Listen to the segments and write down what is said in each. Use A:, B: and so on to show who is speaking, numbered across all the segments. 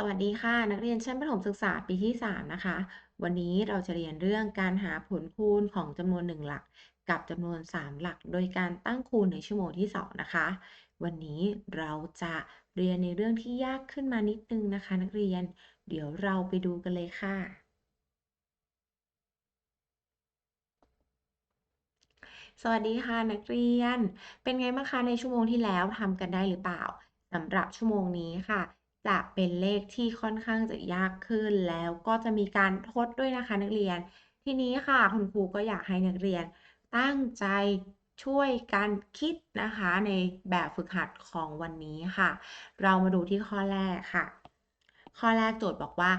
A: สวัสดีค่ะ นักเรียนชั้นประถมศึกษาปีที่ 3 นะคะ วันนี้เราจะเรียนเรื่องการหาผลคูณของจำนวน 1 หลัก กับจำนวน 3 หลัก โดยการตั้งคูณในชั่วโมงที่ 2 นะคะ วันนี้เราจะเรียนในเรื่องที่ยากขึ้นมานิดนึงนะคะ นักเรียนเดี๋ยวเราไปดูกันเลยค่ะ สวัสดีค่ะนักเรียน เป็นไงบ้างคะในชั่วโมงที่แล้วทำกันได้หรือเปล่าสำหรับชั่วโมงนี้ค่ะ จะเป็นเลขที่ค่อนข้างจะยากขึ้น แล้วก็จะมีการทดด้วยนะคะนักเรียน ทีนี้ค่ะคุณครูก็อยากให้นักเรียน ตั้งใจช่วยกันคิดนะคะในแบบฝึกหัดของวันนี้ค่ะ เรามาดูที่ข้อแรกค่ะ ข้อแรกโจทย์บอกว่า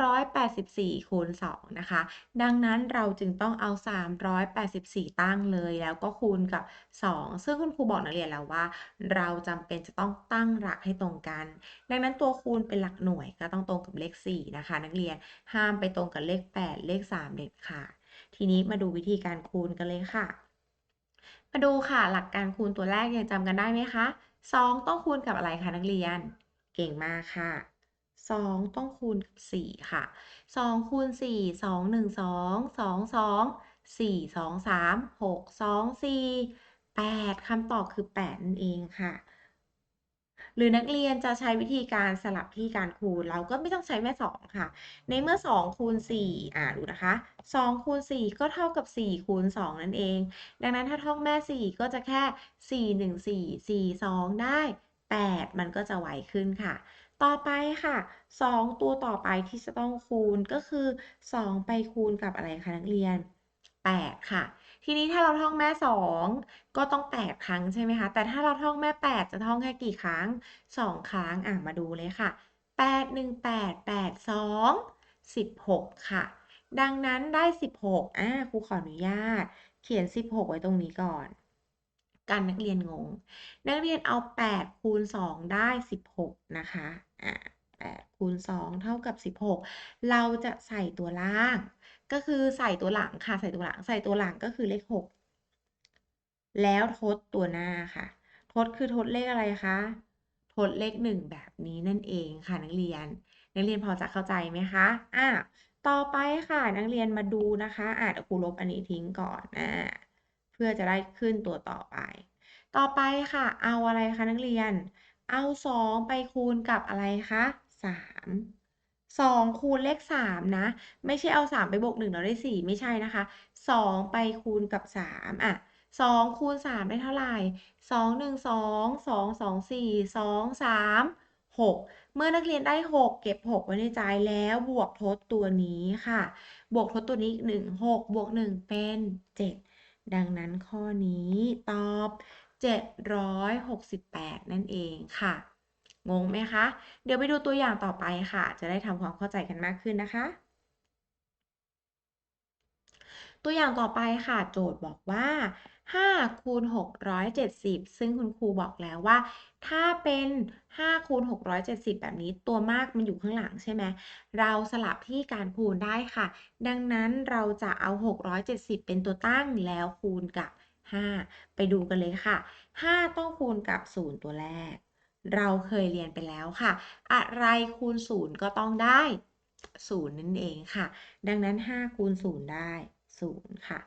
A: 384 คูณ 2 นะคะ ดังนั้นเราจึงต้องเอา 384 ตั้งเลย แล้วก็คูณกับ 2 ซึ่งคุณครูบอกนักเรียนแล้วว่า เราจำเป็นจะต้องตั้งหลักให้ตรงกัน ดังนั้นตัวคูณเป็นหลักหน่วยก็ต้องตรงกับเลข 4 นะคะ นักเรียนห้ามไปตรงกับเลข 8 เลข 3 เด็ดขาดทีนี้มาดูวิธีการคูณกันเลยค่ะ มาดูค่ะหลักการคูณตัวแรกยังจำกันได้ไหมคะ 2 ต้องคูณกับอะไรคะนักเรียน เก่งมากค่ะ 2 ต้องคูณกับ 4 ค่ะ 2 คูณ 4 2 1 2 2 2 4 2 3 6 2 4 8คำตอบคือ 8 นั่นเองค่ะ หรือนักเรียนจะใช้วิธีการสลับที่การคูณ เราก็ไม่ต้องใช้แม่ 2 ค่ะ ในเมื่อ 2 คูณ 4 อ่าดูนะคะ 2 คูณ 4 ก็เท่ากับ 4 คูณ 2 นั่นเอง ดังนั้นถ้าท่องแม่ 4 ก็จะแค่ 4 1 4 4 2 ได้ 8 มันก็จะไวขึ้นค่ะ ต่อไปค่ะ 2 ตัวต่อไปที่จะต้องคูณก็คือ 2 ไปคูณกับอะไรคะนักเรียน 8 ค่ะ ทีนี้ถ้าเราท่องแม่ 2 ก็ต้อง 8 ครั้งใช่ไหมคะ แต่ถ้าเราท่องแม่ 8 จะท่องแค่กี่ครั้ง 2 ครั้งอะมาดูเลยค่ะ 8 1 8 8 2 16 ค่ะ ดังนั้นได้ 16อ่าครูขออนุญาต เขียน 16 ไว้ตรงนี้ก่อนการนักเรียนงง นักเรียนเอา 8 คูณ 2 ได้ 16 นะคะ 8คูณ2เท่ากับ 16 เราจะใส่ตัวล่าง ก็คือใส่ตัวหลังค่ะ ใส่ตัวหลัง ใส่ตัวหลังก็คือเลข 6 แล้วทดตัวหน้าค่ะ ทดคือทดเลขอะไรคะ ทดเลข 1 แบบนี้นั่นเองค่ะนักเรียน นักเรียนพอจะเข้าใจไหมคะ อะ ต่อไปค่ะนักเรียนมาดูนะคะ อะเดี๋ยวครูลบอันนี้ทิ้งก่อนอ่าเพื่อจะได้ขึ้นตัวต่อไป ต่อไปค่ะ เอาอะไรคะนักเรียน เอา 2 ไปคูณกับอะไรคะ3 2 คูณเลข 3 นะ ไม่ใช่เอา 3 ไปบวก1แล้วได้ 4 ไม่ใช่นะคะ 2 ไปคูณกับ 3 อะ 2 คูณ 3 ได้เท่าไหร่ 2 1 2 2 2 4 2 3 6 เมื่อนักเรียนได้ 6 เก็บ 6 ไว้ในใจแล้วบวกทดตัวนี้ค่ะ บวกทดตัวนี้อีก 1 6 บวก 1 เป็น 7 ดังนั้นข้อนี้ตอบ 768 นั่นเองค่ะ งงไหมคะ เดี๋ยวไปดูตัวอย่างต่อไปค่ะ จะได้ทำความเข้าใจกันมากขึ้นนะคะ ตัวอย่างต่อไปค่ะ โจทย์บอกว่า5คูณ670 ซึ่งคุณครูบอกแล้วว่า ถ้าเป็น5คูณ670 แบบนี้ตัวมากมันอยู่ข้างหลังใช่ไหมเราสลับที่การคูณได้ค่ะ ดังนั้นเราจะเอา 670 เป็นตัวตั้งแล้วคูณกับ 5 ไปดูกันเลยค่ะ 5 ต้องคูณกับ 0 ตัวแรก เราเคยเรียนไปแล้วค่ะ อะไรคูณ 0 ก็ต้องได้ 0 นั่นเองค่ะ ดังนั้น 5 คูณ 0 ได้ 0 ค่ะ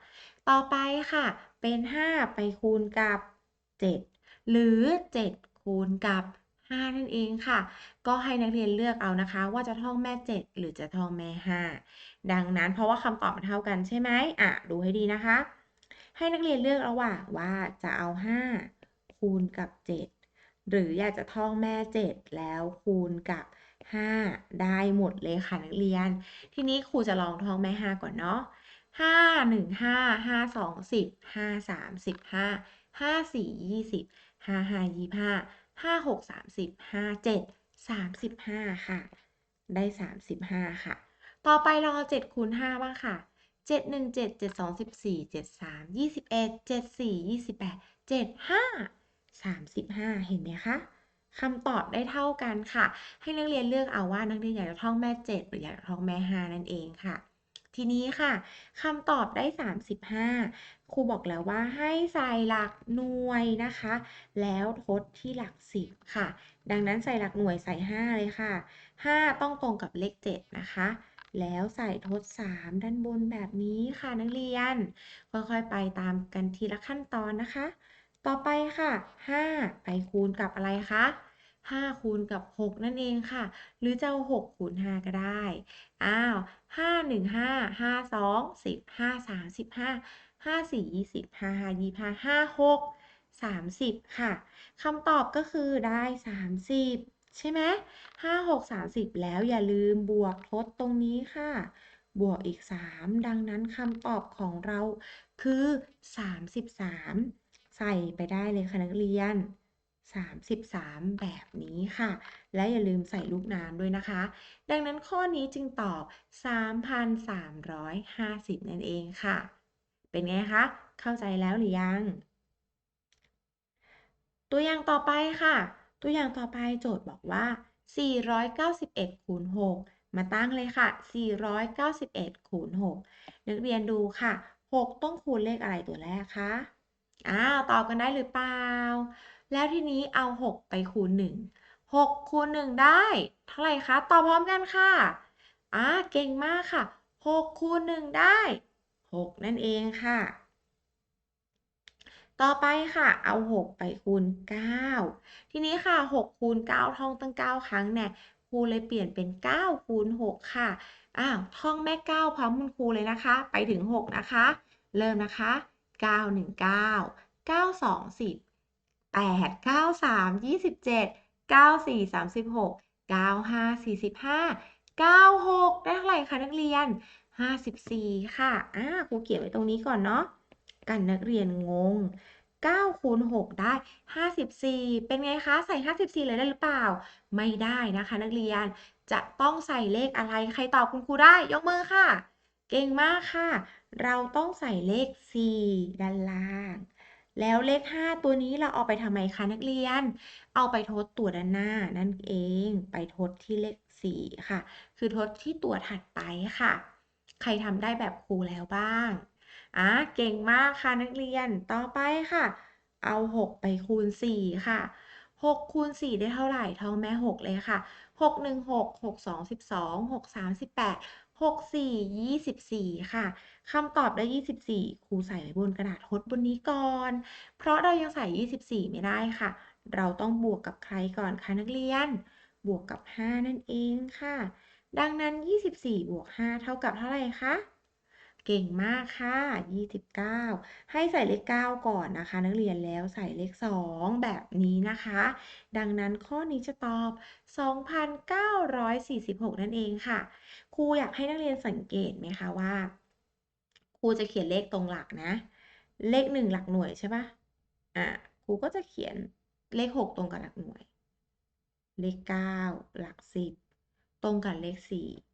A: ต่อไปค่ะ เป็น 5 ไปคูณกับ 7 หรือ 7 คูณกับ 5 นั่นเองค่ะ ก็ให้นักเรียนเลือกเอานะคะ ว่าจะท่องแม่ 7 หรือจะท่องแม่ 5 ดังนั้นเพราะว่าคำตอบมันเท่ากันใช่ไหมอะ ดูให้ดีนะคะ ให้นักเรียนเลือกระหว่างว่าจะเอา 5 คูณกับ 7 หรืออยากจะท่องแม่ 7 แล้วคูณกับ 5 ได้หมดเลยค่ะนักเรียน ทีนี้ครูจะลองท่องแม่ 5 ก่อนเนาะห้าหนึ่งห้าห้าสองสิบห้าสามสิบห้าห้าสี่ยี่สิบห้าห้ายี่ห้าห้าหกสามสิบห้าเจ็ดสามสิบห้าค่ะ ได้สามสิบห้าค่ะ ต่อไปลองเอาเจ็ดคูณห้าบ้างค่ะ เจ็ดหนึ่งเจ็ดเจ็ดสองสิบสี่เจ็ดสามยี่สิบเอ็ดเจ็ดสี่ยี่สิบแปดเจ็ดห้าสามสิบห้าเห็นไหมคะคำตอบได้เท่ากันค่ะ ให้นักเรียนเลือกเอาว่านักเรียนอยากจะท่องแม่เจ็ดหรืออยากจะท่องแม่ห้านั่นเองค่ะ ทีนี้ค่ะคำตอบได้ 35 ครูบอกแล้วว่าให้ใส่หลักหน่วยนะคะ แล้วทดที่หลักสิบค่ะ ดังนั้นใส่หลักหน่วยใส่ 5 เลยค่ะ 5 ต้องตรงกับเลข 7 นะคะ แล้วใส่ทด 3 ด้านบนแบบนี้ค่ะนักเรียน ค่อยๆไปตามกันทีละขั้นตอนนะคะ ต่อไปค่ะ 5 ไปคูณกับอะไรคะ5คูณกับ 6 นั่นเองค่ะ หรือจะเอา6คูณ5ก็ได้ อ้าว 5 1 5 5 2 10 5 3 15 5 4 20 5 5 25 5 6 30 ค่ะ คำตอบก็คือได้ 30 ใช่ไหม5 6 30แล้วอย่าลืมบวกทดตรงนี้ค่ะ บวกอีก 3 ดังนั้นคำตอบของเราคือ 33 ใส่ไปได้เลยค่ะนักเรียน 33 แบบนี้ค่ะ และอย่าลืมใส่ลูกน้ำด้วยนะคะ ดังนั้นข้อนี้จึงตอบ 3,350 นั่นเองค่ะ เป็นไงคะ เข้าใจแล้วหรือยัง ตัวอย่างต่อไปค่ะ ตัวอย่างต่อไปโจทย์บอกว่า 491 คูณ 6 มาตั้งเลยค่ะ 491 คูณ 6 นักเรียนดูค่ะ 6 ต้องคูณเลขอะไรตัวแรกคะ อ้าว ตอบกันได้หรือเปล่า แล้วทีนี้เอา 6 ไปคูณ 1 6คูณ1ได้ เท่าไหร่คะ ตอบพร้อมกันค่ะ อ่า เก่งมากค่ะ 6คูณ1ได้ 6 นั่นเองค่ะ ต่อไปค่ะ เอา 6 ไปคูณ 9 ทีนี้ค่ะ 6 คูณ 9 ท่องตั้ง 9 ครั้งเนี่ยครูเลยเปลี่ยนเป็น 9 คูณ 6 ค่ะ อ้าว ท่องแม่ 9 พร้อมคุณครูเลยนะคะ ไปถึง 6 นะคะ เริ่มนะคะ 9 1 9 9 2 10 8 9 3 27 9 4 36 9 5 45 9 6 ได้เท่าไหร่คะนักเรียน 54 ค่ะ อ่าครูเขียนไว้ตรงนี้ก่อนเนาะ กันนักเรียนงง9คูณ6ได้ 54 เป็นไงคะ ใส่ 54 เลยได้หรือเปล่า ไม่ได้นะคะ นักเรียน จะต้องใส่เลขอะไร ใครตอบคุณครูได้ ยกมือค่ะ เก่งมากค่ะ เราต้องใส่เลข 4 ด้านล่าง แล้วเลข 5 ตัวนี้เราเอาไปทำไมคะนักเรียน เอาไปทดตัวด้านหน้านั่นเอง ไปทดที่เลข 4 ค่ะ คือทดที่ตัวถัดไปค่ะ ใครทำได้แบบครูแล้วบ้าง อะเก่งมากค่ะนักเรียนต่อไปค่ะ เอา 6 ไปคูณ 4 ค่ะ 6 คูณ 4 ได้เท่าไหร่ท่องแม่ 6 เลยค่ะ 6 1 6 6 2 12 6 3 18 6 4 24 ค่ะคำตอบได้ 24 ครูใส่ไว้บนกระดาษทดบนนี้ก่อน เพราะเรายังใส่ 24 ไม่ได้ค่ะ เราต้องบวกกับใครก่อนคะนักเรียน บวกกับ 5 นั่นเองค่ะ ดังนั้น 24 บวก 5 เท่ากับเท่าไหร่คะ เก่งมากค่ะ 29 ให้ใส่เลข 9 ก่อนนะคะ นักเรียนแล้วใส่เลข 2 แบบนี้นะคะ ดังนั้นข้อนี้จะตอบ 2,946 นั่นเองค่ะ ครูอยากให้นักเรียนสังเกตไหมคะว่า ครูจะเขียนเลขตรงหลักนะ เลข 1 หลักหน่วยใช่ปะอะ ครูก็จะเขียนเลข 6 ตรงกับหลักหน่วย เลข 9 หลัก 10 ตรงกับเลข 4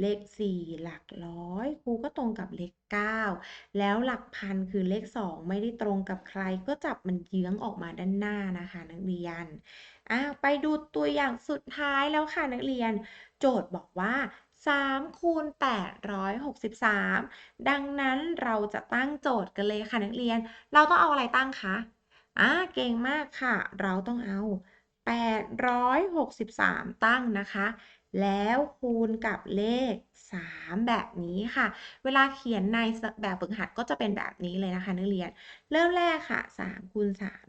A: เลข 4 หลักร้อยครูก็ตรงกับเลข 9 แล้วหลักพันคือเลข 2 ไม่ได้ตรงกับใคร ก็จับมันเยื้องออกมาด้านหน้านะคะ นักเรียนอะไปดูตัวอย่างสุดท้ายแล้วค่ะนักเรียน โจทย์บอกว่า3คูณ863 ดังนั้นเราจะตั้งโจทย์กันเลยค่ะนักเรียน เราต้องเอาอะไรตั้งคะอะเก่งมากค่ะ เราต้องเอา 863 ตั้งนะคะ แล้วคูณกับเลข 3 แบบนี้ค่ะ เวลาเขียนในแบบฝึกหัดก็จะเป็นแบบนี้เลยนะคะ นักเรียน เริ่มแรกค่ะ3คูณ3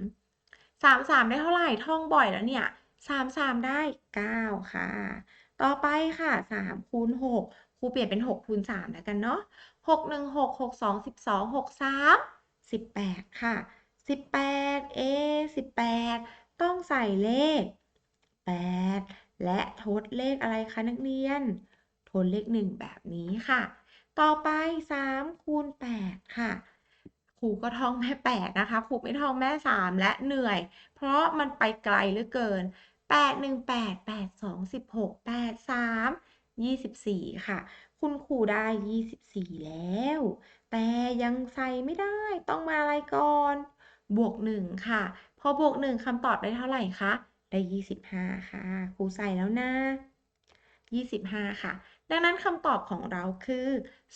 A: 3 3 ได้เท่าไหร่ท่องบ่อยแล้วเนี่ย 3 3 ได้ 9 ค่ะ ต่อไปค่ะ3คูณ6ครูเปลี่ยนเป็น6คูณ3แล้วกันเนาะ6 1 6 6 2 12 6 3 18 ค่ะ 18เอ18 ต้องใส่เลข 8 และทดเลขอะไรคะนักเรียน ทดเลข 1 แบบนี้ค่ะ ต่อไป 3 คูณ 8 ค่ะครูก็ท่องแม่8นะคะครูไม่ท่องแม่ 3 และเหนื่อย เพราะมันไปไกลเหลือเกิน 8 1 8 8 2 16 8 3 24 ค่ะ คุณครูได้ 24 แล้ว แต่ยังใส่ไม่ได้ต้องมาอะไรก่อน บวก 1 ค่ะ พอบวก 1คำตอบได้เท่าไหร่คะ ได้25ค่ะครูใส่แล้วนะ25ค่ะ ดังนั้นคำตอบของเราคือ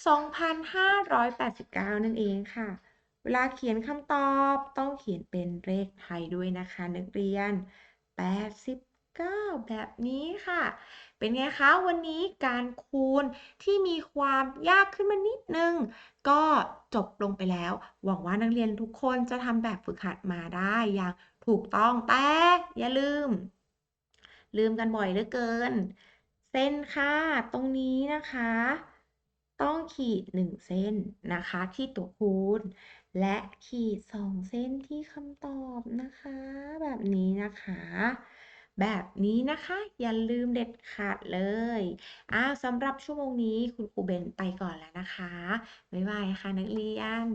A: 2,589นั่นเองค่ะ เวลาเขียนคำตอบต้องเขียนเป็นเลขไทยด้วยนะคะ นักเรียน89 9แบบนี้ค่ะ เป็นไงคะ วันนี้การคูณที่มีความยากขึ้นมานิดนึง ก็จบลงไปแล้ว หวังว่านักเรียนทุกคนจะทำแบบฝึกหัดมาได้อย่าง ถูกต้องแต่อย่าลืม ลืมกันบ่อยเหลือเกิน เส้นค่าตรงนี้นะคะ ต้องขีด 1 เส้นนะคะที่ตัวคูณ และขีด 2 เส้นที่คำตอบนะคะ แบบนี้นะคะแบบนี้นะคะ อย่าลืมเด็ดขาดเลยอ้าวสำหรับชั่วโมงนี้คุณครูเบนไปก่อนแล้วนะคะ บ๊ายบายค่ะนักเรียน